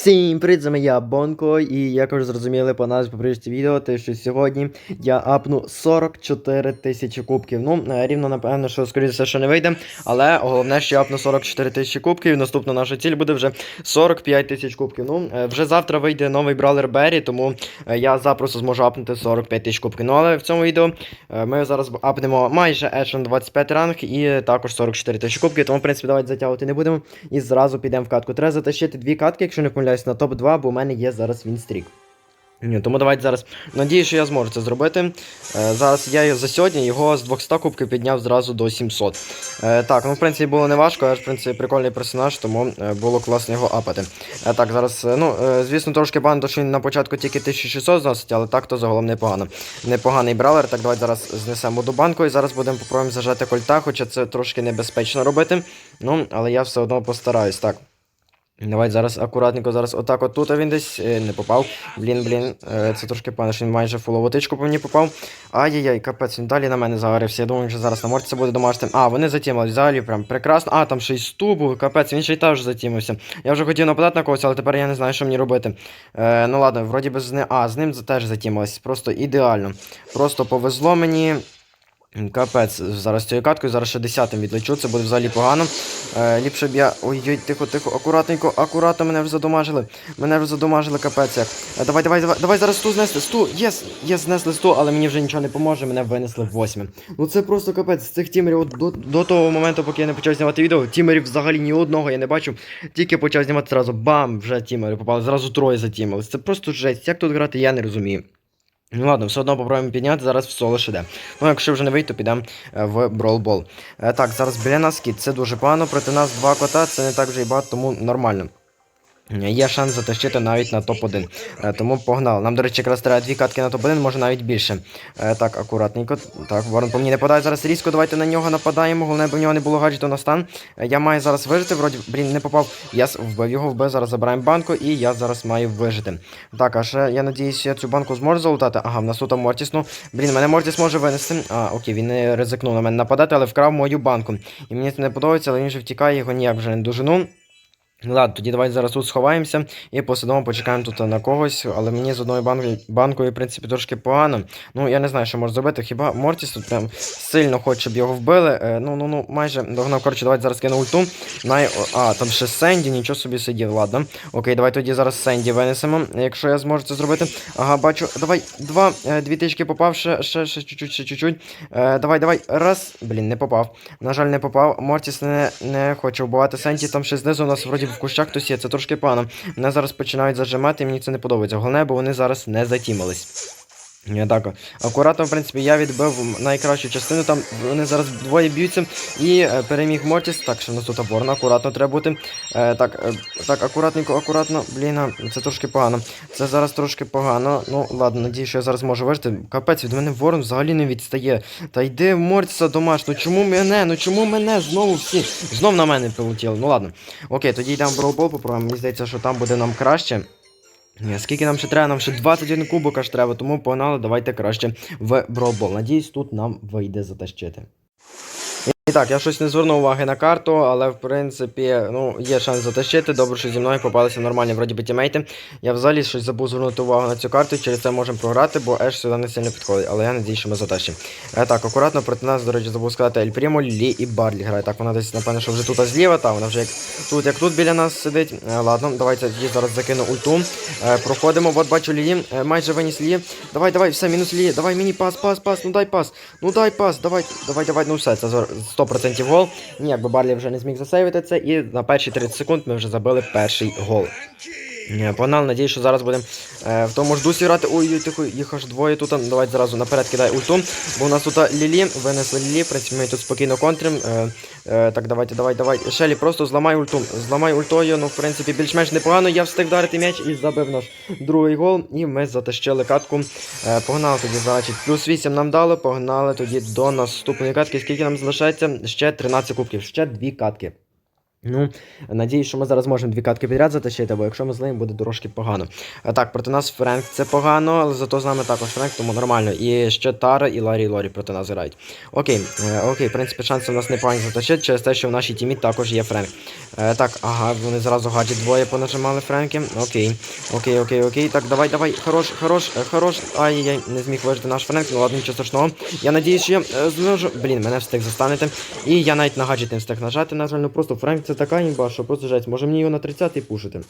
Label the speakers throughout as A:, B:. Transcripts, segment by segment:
A: Всім привіт, з вами я Бонко, і як ви зрозуміли по назві попереднього відео, те, що сьогодні я апну 44 тисячі кубків. Ну, е, рівно напевно, що скоріше все, що не вийде, але головне, що я апну 44 тисячі кубків, і наступна наша ціль буде вже 45 тисяч кубків. Ну, е, вже завтра вийде новий бравлер Беррі, тому е, я запросто зможу апнути 45 тисяч кубків. Ну, але в цьому відео ми зараз апнемо майже Ешен 25 ранг і також 44 тисячі кубків, тому, в принципі, давайте затягувати не будемо. І зразу підемо в катку. Треба затащити дві катки, якщо не помиляюсь, на топ-2, бо у мене є зараз вінстрік. Ні, Тому давайте зараз. Надію, що я зможу це зробити. Е, зараз я за сьогодні його з 200 кубків підняв зразу до 700. Е, так, ну в принципі було не важко, аж в принципі прикольний персонаж, тому е, було класно його апати. Е, так, зараз, е, ну, е, звісно, трошки бан, що він на початку тільки 1600 зносить, але так то загалом непогано. Непоганий бравлер. Так, давайте зараз знесемо до банку і зараз будемо попробуємо зажати кольта, хоча це трошки небезпечно робити. Ну, але я все одно постараюсь. Так. Давай зараз акуратненько, зараз отак от тут він десь е, не попав. Блін, блін, е, це трошки пане, що він майже фуловотичку по мені попав. Ай-яй-яй, капець, він далі на мене загарився. Я думаю, що зараз на морці буде домашнім. А, вони затімали, взагалі прям прекрасно. А, там ще й сту був, капець, він ще й теж затімився. Я вже хотів нападати на когось, але тепер я не знаю, що мені робити. Е, ну ладно, вроді би з ним. А, з ним теж затімилось. Просто ідеально. Просто повезло мені. Капець, зараз цією каткою, зараз ще 10 відлечу, це буде взагалі погано. Е, ліпше б я. Ой-ой, тихо, тихо, акуратненько, акуратно, мене вже задомажили. Мене вже задомажили, капець. Е, давай, давай, давай, давай зараз сту знести. Сту, єс, єс, знесли сту, але мені вже нічого не поможе, мене винесли в восьме. Ну це просто капець, з цих тімерів от до, до того моменту, поки я не почав знімати відео, тімерів взагалі ні одного я не бачив. Тільки почав знімати зразу, бам, вже тімери попали, зразу троє затімились. Це просто жесть. Як тут грати, я не розумію. Ну ладно, все одно попробуємо підняти, зараз в соло йде. Ну, якщо вже не вийде, то підемо е, в бролбол. Е, так, зараз біля нас кіт, це дуже погано, проти нас два кота, це не так вже і багато, тому нормально. Є шанс затащити навіть на топ-1. Е, Тому погнали. Нам, до речі, якраз треба дві катки на топ-1, може навіть більше. Е, Так, акуратненько. Так, ворон по мені не подає. Зараз різко, давайте на нього нападаємо. Головне, бо в нього не було гаджету на стан. Е, Я маю зараз вижити, вроді, блін, не попав. Я вбив його, вбив, зараз забираємо банку, і я зараз маю вижити. Так, а ще я надіюсь, я цю банку зможу залутати. Ага, в нас тут Мортіс. Ну, блін, мене Мортіс може винести. А, окей, він не ризикнув на мене нападати, але вкрав мою банку. І мені це не подобається, але він вже втікає, його ніяк вже не дожену. Ну Ладно, тоді давайте зараз тут сховаємося і посидимо, почекаємо тут на когось, але мені з одною банкою, банкою, в принципі, трошки погано. Ну, я не знаю, що можу зробити. Хіба Мортіс тут прям сильно хоче, щоб його вбили. Е, ну, ну, ну, майже догнав. Коротше, давайте зараз кину ульту. Най... А, там ще Сенді, нічого собі сидів, ладно. Окей, давай тоді зараз Сенді винесемо, якщо я зможу це зробити. Ага, бачу. Давай, два, е, дві тички попав, ще, ще, ще чуть-чуть, ще чуть-чуть. Е, давай, давай, раз. Блін, не попав. На жаль, не попав. Мортіс не, не хоче вбивати Сенді, там ще знизу у нас вроді в кущах хтось є, це трошки погано. Мене зараз починають зажимати, і мені це не подобається. Головне, бо вони зараз не затімились. Так, акуратно, в принципі, я відбив найкращу частину, там вони зараз двоє б'ються і е, переміг Мортіс. Так, що в нас тут оборона, акуратно треба бути. Е, так, е, так, акуратненько, акуратно. Блін, це трошки погано. Це зараз трошки погано. Ну, ладно, надію, що я зараз можу вижити. Капець, від мене ворон взагалі не відстає. Та йди в Мортіса домаш, ну чому мене? Ну чому мене? Знову всі? Знов на мене прилетіли. Ну ладно. Окей, тоді йдемо в броубол, попробуємо. Мені здається, що там буде нам краще. Ні, скільки нам ще треба? Нам ще 21 кубок аж треба, тому погнали, давайте краще в бробол. Надіюсь, тут нам вийде затащити. І так, я щось не звернув уваги на карту, але в принципі, ну, є шанс затащити. Добре, що зі мною попалися нормальні вроді би тімейти. Я взагалі щось забув звернути увагу на цю карту, через це можемо програти, бо Еш сюди не сильно підходить, але я надію, що ми затащимо. Е, так, акуратно проти нас, до речі, забув сказати Ель Прімо, Лі і Барлі грає. Так, вона десь, напевно, що вже тут зліва, та вона вже як тут, як тут біля нас сидить. Е, ладно, давайте її зараз закину ульту. Е, проходимо, от бачу Лії, е, майже виніс Лії. Давай, давай, все, мінус Лії, давай мені пас, пас, пас, ну дай пас, ну дай пас, давай, давай, давай, ну все, це 100% гол. Ні, якби Барлі вже не зміг засейвити це, і на перші 30 секунд ми вже забили перший гол. Погнали, надіюсь, що зараз будемо е, в тому ж дусі грати. Ой, тихо, їх аж двоє тут. Давайте зразу наперед кидай ульту. Бо у нас тут Лілі, винесли Лілі, в принципі, ми тут спокійно контрим. Е, е, так, давайте, давай, давай. Шелі, просто зламай ульту. Зламай ультою, ну, в принципі, більш-менш непогано. Я встиг вдарити м'яч і забив наш другий гол. І ми затащили катку. Е, погнали тоді, значить, плюс 8 нам дали, погнали тоді до наступної катки. Скільки нам залишається? Ще 13 кубків, ще дві катки. Ну, надіюсь, що ми зараз можемо дві катки підряд затащити, бо якщо ми злим, буде трошки погано. А так, проти нас Френк це погано, але зато з нами також Френк, тому нормально. І ще Тара і Ларі і Лорі проти нас грають. Окей, е, окей, в принципі, шанси у нас непогані затащити через те, що в нашій тімі також є Френк. Е, так, ага, вони зразу гаджет двоє понажимали Френки. Окей, окей, окей, окей. Так, давай, давай, хорош, хорош, е, хорош. Ай-яй-яй, не зміг вижити наш Френк, ну ладно, нічого страшного. Я надіюсь, що я е, зможу. Блін, мене встиг застанете. І я навіть на гаджет не встиг нажати, на жаль, ну просто Френк це така імба, що просто жесть. Може мені його на 30-й пушити.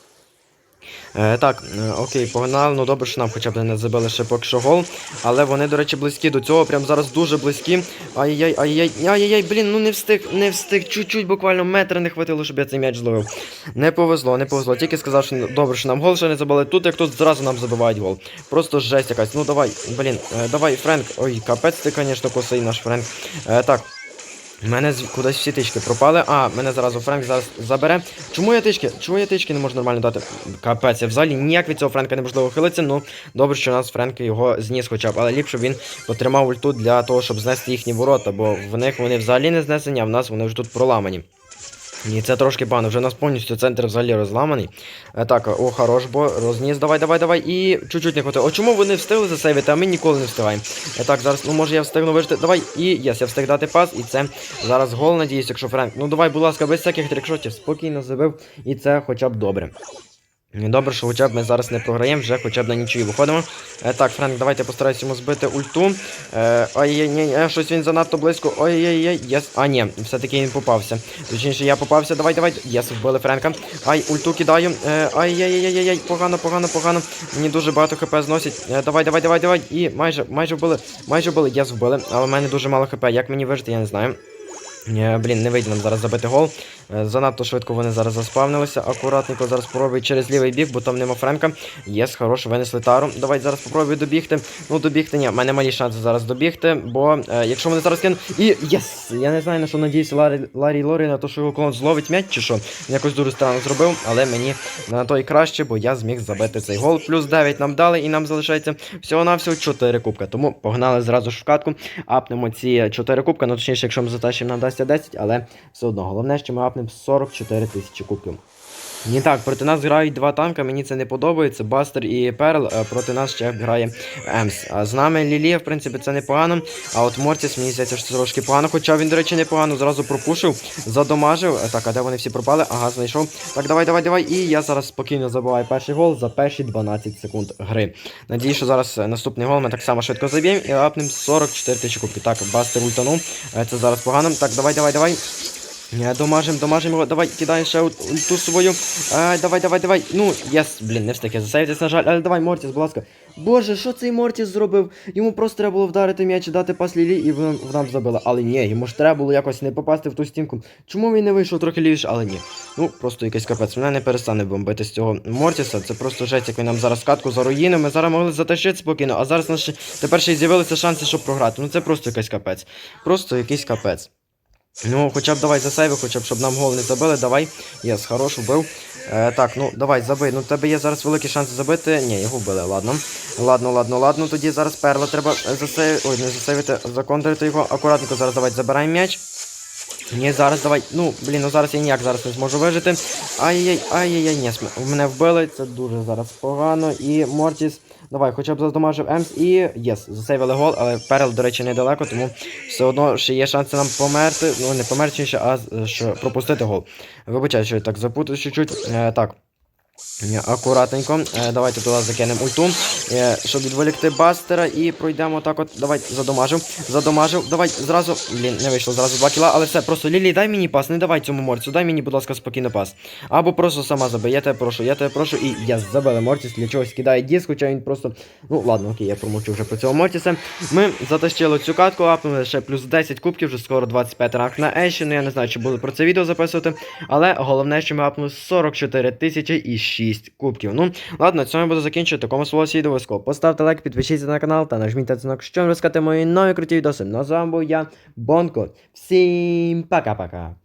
A: Е, так, е, окей, погнали. Ну добре, що нам хоча б не забили ще поки що гол. Але вони, до речі, близькі до цього, прям зараз дуже близькі. Ай-яй, ай-яй, ай-яй, блін, ну не встиг, не встиг. Чуть-чуть буквально метра не хватило, щоб я цей м'яч зловив. Не повезло, не повезло. Тільки сказав, що добре, що нам гол ще не забили. Тут як тут зразу нам забивають гол. Просто жесть якась. Ну давай, блін, е, давай, Френк. Ой, капець ти, звісно, косий наш Френк. Е, так. У мене кудись всі тички пропали. А, мене зараз Френк зараз забере. Чому я тички? Чому я тички не можу нормально дати? Капець, я взагалі ніяк від цього Френка неможливо ухилитися. Ну, добре, що у нас Френк його зніс хоча б, але ліпше він потримав ульту для того, щоб знести їхні ворота, бо в них вони взагалі не знесені, а в нас вони вже тут проламані. І це трошки погано, вже у нас повністю центр взагалі розламаний. Е, так, о, хорош, бо розніс. Давай, давай, давай. І чуть-чуть не хватило. О, чому вони встигли засейвити, а ми ніколи не встигаємо. Е, так, зараз, ну може я встигну вижити. Давай, і єс, я встиг дати пас, і це зараз гол, надіюсь, якщо Френк. Ну давай, будь ласка, без всяких трикшотів, спокійно забив, і це хоча б добре. Добре, що хоча б ми зараз не програємо, вже хоча б на нічию виходимо. Е, так, Френк, давайте постараюся йому збити ульту. Е, ой ні, е, щось він занадто близько. Ой-ой-ой, єс. А, ні, все-таки він попався. Точніше, я попався. Давай, давай. Єс, вбили Френка. Ай, ульту кидаю. Е, ай-яй-яй-яй, погано, погано, погано. Мені дуже багато хп зносять. Е, давай, давай, давай, давай. І майже, майже вбили. Майже вбили, єс, вбили. Але в мене дуже мало хп. Як мені вижити, я не знаю. Е, Блін, не вийде нам зараз забити гол. Е, Занадто швидко вони зараз заспавнилися. Акуратненько зараз спробую через лівий бік, бо там нема Френка. Єс, хорош, винесли тару. Давай зараз попробую добігти. Ну, добігти, ні, в мене малі шанси зараз добігти, бо е, якщо вони зараз кинуть. І єс! Я не знаю на що надіюся Ларі, Ларі Лорі на те, що його клон зловить м'яч чи що. Він якось дуже странно зробив, але мені на то і краще, бо я зміг забити цей гол. Плюс 9 нам дали, і нам залишається всього-навсього 4 кубка. Тому погнали зразу ж в катку. Апнемо ці 4 кубка. Ну точніше, якщо ми затащимо, нам дасться 10, але все одно. Головне, що ми апнемо 44 тисячі кубків. Ні так, проти нас грають два танка, мені це не подобається. Бастер і Перл, проти нас ще грає Емс. А з нами Лілія, в принципі, це непогано. А от Мортіс, мені здається, що трошки погано. Хоча він, до речі, непогано зразу пропушив, задомажив. Е, Так, а де вони всі пропали? Ага, знайшов. Так, давай, давай, давай. І я зараз спокійно забиваю перший гол за перші 12 секунд гри. Надію, що зараз е, наступний гол ми так само швидко заб'ємо і апнемо 44 тисячі кубків. Так, Бастер ультанув. Е, Це зараз погано. Так, давай, давай, давай. Не, домажем, домажем його, давай, кидай ще ульту свою. А, давай, давай, давай. Ну, єс, блін, не встиг я засейвитись, на жаль, але давай, Мортіс, будь ласка. Боже, що цей Мортіс зробив? Йому просто треба було вдарити м'яч і дати пас Лілі, і в, нам забили. Але ні, йому ж треба було якось не попасти в ту стінку. Чому він не вийшов трохи лівіше, але ні. Ну, просто якийсь капець. Мене не перестане бомбити з цього Мортіса. Це просто жесть, як він нам зараз катку заруїнив. Ми зараз могли затащити спокійно, а зараз наші тепер ще й з'явилися шанси, щоб програти. Ну це просто якийсь капець. Просто якийсь капець. Ну, хоча б давай засейви, хоча б щоб нам гол не забили, давай. Єс, хорош, вбив. Е, так, ну давай, забий. Ну, в тебе є зараз великі шанси забити. Ні, його вбили, ладно. Ладно, ладно, ладно. Тоді зараз перла треба засейвити. Ой, не засейвити, законтрити його. Акуратненько зараз давай забираємо м'яч. Ні, зараз давай. Ну, блін, ну зараз я ніяк зараз не зможу вижити. Ай-яй-яй, ай-яй-яй, ні, мене вбили, це дуже зараз погано. І Мортіс, давай, хоча б задомажив Емс і єс, засейвили гол, але перел, до речі, недалеко, тому все одно ще є шанси нам померти. Ну, не померти а е, що пропустити гол. Вибачаю, що я так запутав чуть-чуть. Е, так. Акуратненько. Е, давайте туди закинемо ульту, е, щоб відволікти бастера і пройдемо так от. Давай, задомажив. Задомажив. Давай зразу. Блін, не вийшло зразу 2 кіла, але все, просто Лілі, дай мені пас, не давай цьому морцю, дай мені, будь ласка, спокійно пас. Або просто сама забий, я тебе прошу, я тебе прошу. І я забили Мортіс, для чогось кидає диск, хоча він просто. Ну ладно, окей, я промовчу вже про цього Мортіса. Ми затащили цю катку, апнули ще плюс 10 кубків, вже скоро 25 ранг на Еші. Ну я не знаю, чи буду про це відео записувати. Але головне, що ми апнули 44 тисячі і 6 кубків. Ну, ладно, цьому буду закінчувати. Такому слово відео. Поставте лайк, підпишіться на канал та нажміть на дзвінок, щоб розкати мої нові круті відоси. Ну з вами був я, Бонко. Всім пока-пока.